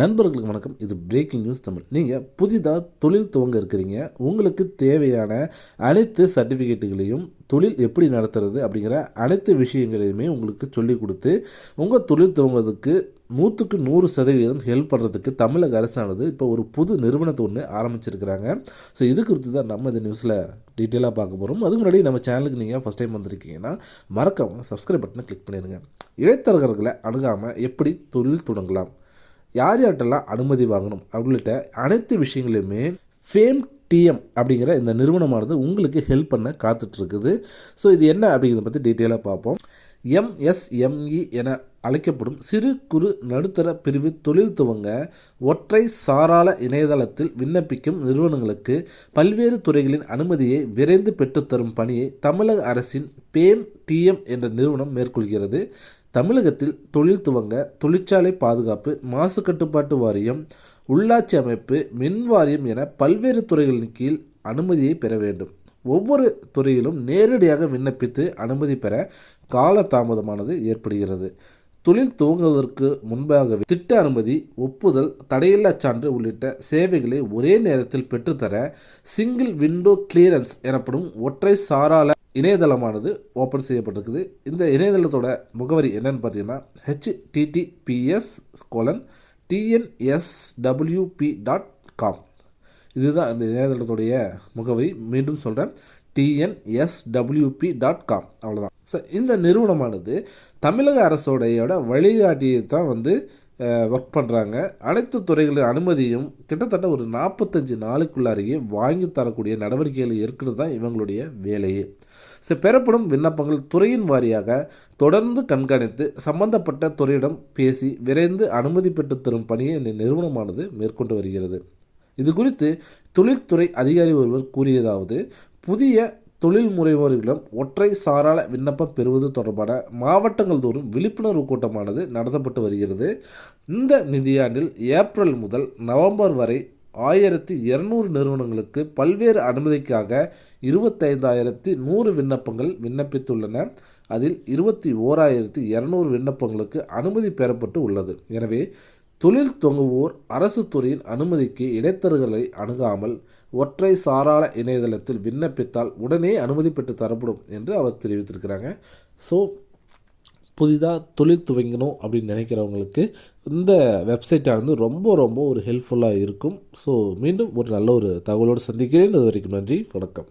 நண்பர்களுக்கு வணக்கம். இது பிரேக்கிங் நியூஸ் தமிழ். நீங்கள் புதிதாக தொழில் துவங்க இருக்கிறீங்க. உங்களுக்கு தேவையான அனைத்து சர்டிஃபிகேட்டுகளையும் தொழில் எப்படி நடத்துறது அப்படிங்கிற அனைத்து விஷயங்களையுமே உங்களுக்கு சொல்லிக் கொடுத்து உங்கள் தொழில் துவங்குறதுக்கு நூற்றுக்கு நூறு சதவீதம் ஹெல்ப் பண்ணுறதுக்கு தமிழக அரசானது இப்போ ஒரு புது நிறுவனத்தை ஒன்று ஆரம்பிச்சிருக்கிறாங்க. ஸோ இது குறித்து தான் நம்ம இந்த நியூஸில் டீட்டெயிலாக பார்க்க போகிறோம் அதுக்கு முன்னாடி நம்ம சேனலுக்கு நீங்கள் ஃபஸ்ட் டைம் வந்திருக்கீங்கன்னா மறக்காம சப்ஸ்கிரைப் பட்டனை கிளிக் பண்ணிடுங்க. இடைத்தரகர்களை அணுகாமல் எப்படி தொழில் தொடங்கலாம்? யார் யார்கிட்டலாம் அனுமதி வாங்கணும்? அவங்கள்ட்ட அனைத்து விஷயங்களையுமே ஃபேம் டிஎம் அப்படிங்கிற இந்த நிறுவனமானது உங்களுக்கு ஹெல்ப் பண்ண காத்துட்ருக்குது. ஸோ இது என்ன அப்படிங்கிறத பற்றி டீட்டெயிலாக பார்ப்போம். எம்எஸ்எம்இ என அழைக்கப்படும் சிறு குறு நடுத்தர பிரிவு தொழில் துவங்க ஒற்றை சாராள இணையதளத்தில் விண்ணப்பிக்கும் நிறுவனங்களுக்கு பல்வேறு துறைகளின் அனுமதியை விரைந்து பெற்றுத்தரும் பணியை தமிழக அரசின் பேம் டிஎம் என்ற நிறுவனம் மேற்கொள்கிறது. தமிழகத்தில் தொழில் துவங்க தொழிற்சாலை பாதுகாப்பு மாசு கட்டுப்பாட்டு வாரியம் உள்ளாட்சி அமைப்பு மின் வாரியம் என பல்வேறு துறைகளின் கீழ் அனுமதியை பெற வேண்டும். ஒவ்வொரு துறையிலும் நேரடியாக விண்ணப்பித்து அனுமதி பெற கால தாமதமானது ஏற்படுகிறது. தொழில் துவங்குவதற்கு முன்பாகவே திட்ட அனுமதி ஒப்புதல் தடையில்லா சான்று உள்ளிட்ட சேவைகளை ஒரே நேரத்தில் பெற்றுத்தர சிங்கிள் விண்டோ கிளியரன்ஸ் எனப்படும் ஒற்றை சாராள இணையதளமானது ஓப்பன் செய்யப்பட்டிருக்குது. இந்த இணையதளத்தோட முகவரி என்னன்னு பார்த்தீங்கன்னா HTTPS colon TNSWP dot com இதுதான் இந்த இணையதளத்துடைய முகவரி. மீண்டும் சொல்கிறேன் டிஎன்எஸ்டபிள்யூபி டாட் காம் அவ்வளோதான் ஸோ இந்த நிறுவனமானது தமிழக அரசோடையோட வழிகாட்டியை தான் வந்து ஒர்க் பண்ணுறாங்க அனைத்து துறைகளின் அனுமதியும் கிட்டத்தட்ட ஒரு நாற்பத்தஞ்சு நாளுக்குள்ளாரையே வாங்கி தரக்கூடிய நடவடிக்கைகளை ஏற்கிறது தான் இவங்களுடைய வேலையே. ஸோ பெறப்படும் விண்ணப்பங்கள் துறையின் வாரியாக தொடர்ந்து கண்காணித்து சம்பந்தப்பட்ட துறையிடம் பேசி விரைந்து அனுமதி பெற்று தரும் பணியை இந்த நிறுவனமானது மேற்கொண்டு வருகிறது. இது குறித்து தொழில்துறை அதிகாரி ஒருவர் கூறியதாவது புதிய தொழில் முறைவோர்களிடம் ஒற்றை சாராள விண்ணப்பம் பெறுவது தொடர்பான மாவட்டங்கள் தோறும் விழிப்புணர்வு கூட்டமானது நடத்தப்பட்டு வருகிறது. இந்த நிதியாண்டில் ஏப்ரல் முதல் நவம்பர் வரை ஆயிரத்தி இரநூறு நிறுவனங்களுக்கு பல்வேறு அனுமதிக்காக இருபத்தைந்தாயிரத்தி நூறு விண்ணப்பங்கள் விண்ணப்பித்துள்ளன. அதில் இருபத்தி ஓராயிரத்தி இரநூறு விண்ணப்பங்களுக்கு அனுமதி பெறப்பட்டு உள்ளது. எனவே தொழில் துவங்குவோர் அரசு துறையின் அனுமதிக்கு இடைத்தரகர்களை அணுகாமல் ஒற்றை சாராள இணையதளத்தில் விண்ணப்பித்தால் உடனே அனுமதி பெற்று தரப்படும் என்று அவர் தெரிவித்திருக்கிறாங்க. ஸோ புதிதாக தொழில் துவங்கணும் அப்படின்னு நினைக்கிறவங்களுக்கு இந்த வெப்சைட்டானது ரொம்ப ரொம்ப ஒரு ஹெல்ப்ஃபுல்லாக இருக்கும். ஸோ மீண்டும் ஒரு நல்ல ஒரு தகவலோடு சந்திக்கிறேன். அது வரைக்கும் நன்றி வணக்கம்.